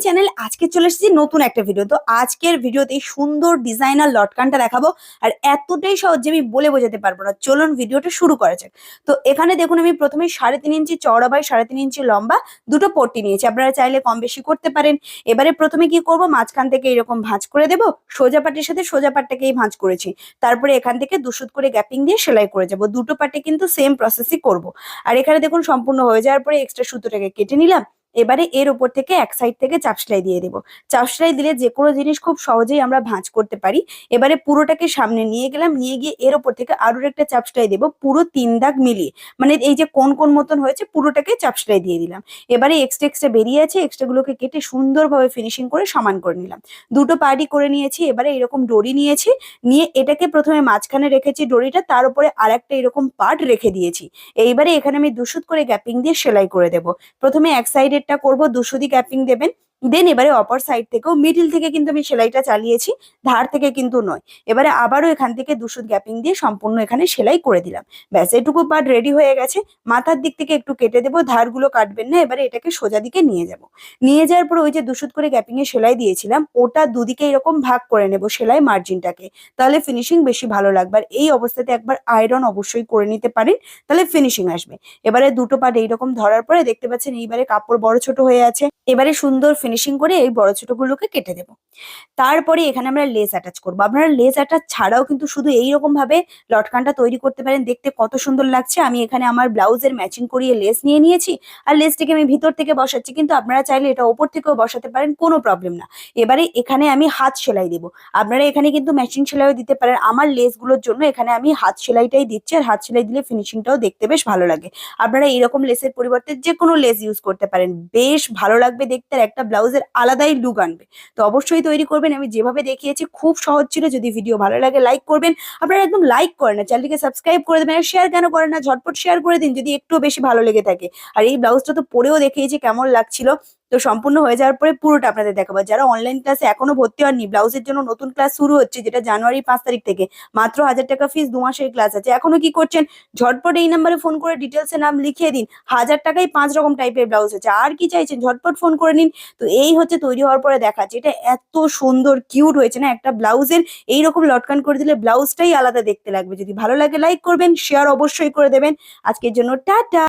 Channel আজকে চলে এসেছি নতুন একটা ভিডিও তো আজকের সুন্দর ডিজাইনার লটকানটা দেখাবো আর এতটাই আমি বলে বোঝাতে পারব না। চলুন শুরু তো এখানে দেখুন আমি প্রথমে সাড়ে তিন ইঞ্চি বাই সাড়ে তিন ইঞ্চি লম্বা দুটো পট্টি নিয়েছি। আপনারা চাইলে কম বেশি করতে পারেন। এবারে প্রথমে কি করব? মাঝখান থেকে এরকম ভাঁজ করে দেবো। সোজা পাটের সাথে সোজা পাটটাকেই ভাঁজ করেছি। তারপরে এখান থেকে দুশুদ করে গ্যাপিং দিয়ে সেলাই করে যাব। দুটো পাটে কিন্তু সেম প্রসেসই করব। আর এখানে দেখুন সম্পূর্ণ হয়ে যাওয়ার পরে এক্সট্রা সুতোটাকে কেটে নিলাম। এবারে এর উপর থেকে এক সাইড থেকে চাপ সেলাই দিয়ে দেবো। চাপ সেলাই দিলে যে কোনো জিনিস খুব সহজেই আমরা ভাঁজ করতে পারি। এবারে পুরোটাকে সামনে নিয়ে গেলাম, নিয়ে গিয়ে এর উপর থেকে আরও একটা চাপ সেলাই দেবো, পুরো তিন দাগ মিলিয়ে। মানে এই যে কোন কোন মতন হয়েছে পুরোটাকে চাপ সেলাই দিয়ে দিলাম। এবারে এক্সট্রা এক্সট্রা বেরিয়ে আছে এক্সট্রা গুলোকে কেটে সুন্দরভাবে ফিনিশিং করে সমান করে নিলাম। দুটো পার্টি করে নিয়েছি, এবারে এরকম ডরি নিয়েছি, নিয়ে এটাকে প্রথমে মাঝখানে রেখেছি ডরিটা তার উপরে আর একটা এরকম পার্ট রেখে দিয়েছি। এইবারে এখানে আমি দুশুদ করে গ্যাপিং দিয়ে সেলাই করে দেবো। প্রথমে এক সাইডেরটা করব দুশো দি ক্যাপিং দেবেন। দেন এবারে অপর সাইড থেকেও মিডিল থেকে কিন্তু আমি সেলাইটা চালিয়েছি, ধার থেকে কিন্তু নয়। এবারে আবারও এখান থেকে দুশুদ গ্যাপিং দিয়ে সম্পূর্ণ এখানে সেলাই করে দিলাম। ব্যাস, এটুকু পার্ট রেডি হয়ে গেছে। মাথার দিক থেকে একটু কেটে দেবো, ধারগুলো কাটবেন না, এবারে এটাকে সোজা দিকে নিয়ে যাব। নিয়ে যাওয়ার পর ওই যে দুশুদ করে গ্যাপিং এ সেলাই দিয়েছিলাম, ওটা দুদিকে এরকম ভাগ করে নেব সেলাই মার্জিনটাকে তাহলে ফিনিশিং বেশি ভালো লাগবে। আর এই অবস্থাতে একবার আয়রন অবশ্যই করে নিতে পারেন, তাহলে ফিনিশিং আসবে। এবারে দুটো পার্ট এইরকম ধরার পরে দেখতে পাচ্ছেন এইবারে কাপড় বড় ছোট হয়ে আছে। এবারে সুন্দর ফিনিশিং করে এই বড় ছোটগুলোকে কেটে দেবো। তারপরে এখানে আমরা লেস অ্যাটাচ করব। আপনারা লেস অ্যাটাচ ছাড়াও কিন্তু শুধু এইরকম ভাবে লটকানটা তৈরি করতে পারেন। দেখতে কত সুন্দর লাগছে। আমি এখানে আমার ব্লাউজের ম্যাচিং করিয়ে লেস নিয়ে নিয়েছি। আর লেসটিকে আমি ভিতর থেকে বসাচ্ছি। কিন্তু আপনারা চাইলে এটা ওপর থেকেও বসাতে পারেন, কোনো প্রবলেম না। এবারে এখানে আমি হাত সেলাই দেবো। আপনারা এখানে কিন্তু ম্যাচিং সেলাইও দিতে পারেন। আমার লেসগুলোর জন্য এখানে আমি হাত সেলাইটাই দিচ্ছি। আর হাত সেলাই দিলে ফিনিশিংটাও দেখতে বেশ ভালো লাগে। আপনারা এইরকম লেসের পরিবর্তে যে কোনো লেস ইউজ করতে পারেন। বেশ ভালো লাগবে দেখতে। আর একটা ব্লাউজের আলাদাই লুক আনবে। তো অবশ্যই তৈরি করবেন। আমি যেভাবে দেখিয়েছি, খুব সহজ ছিল। যদি ভিডিও ভালো লাগে লাইক করবেন। আপনারা একদম লাইক করেন না। চ্যানেলটিকে সাবস্ক্রাইব করে দেবেন। আর শেয়ার কেন করেন না? ঝটপট শেয়ার করে দিন যদি একটু বেশি ভালো লেগে থাকে। আর এই ব্লাউজটা তো পরেও দেখিয়েছি, কেমন লাগছিল। তো সম্পূর্ণ হয়ে যাওয়ার পরে পুরোটা আপনাদের দেখাবো। যারা অনলাইন ক্লাসে এখনও ভর্তি হননি ব্লাউজের জন্য নতুন ক্লাস শুরু হচ্ছে, যেটা জানুয়ারি পাঁচ তারিখ থেকে। মাত্র হাজার টাকা ফিস দু মাসের ক্লাস আছে। এখনও কি করছেন? ঝটপট এই নাম্বারে ফোন করে ডিটেলসে নাম লিখিয়ে দিন। হাজার টাকায় পাঁচ রকম টাইপের ব্লাউজ আছে। আর কি চাইছেন? ঝটপট ফোন করে নিন। তো এই হচ্ছে তৈরি হওয়ার পরে দেখাচ্ছে এটা এত সুন্দর কিউট হয়েছে না? একটা ব্লাউজের এইরকম লটকান করে দিলে ব্লাউজটাই আলাদা দেখতে লাগবে। যদি ভালো লাগে লাইক করবেন শেয়ার অবশ্যই করে দেবেন। আজকের জন্য টাটা!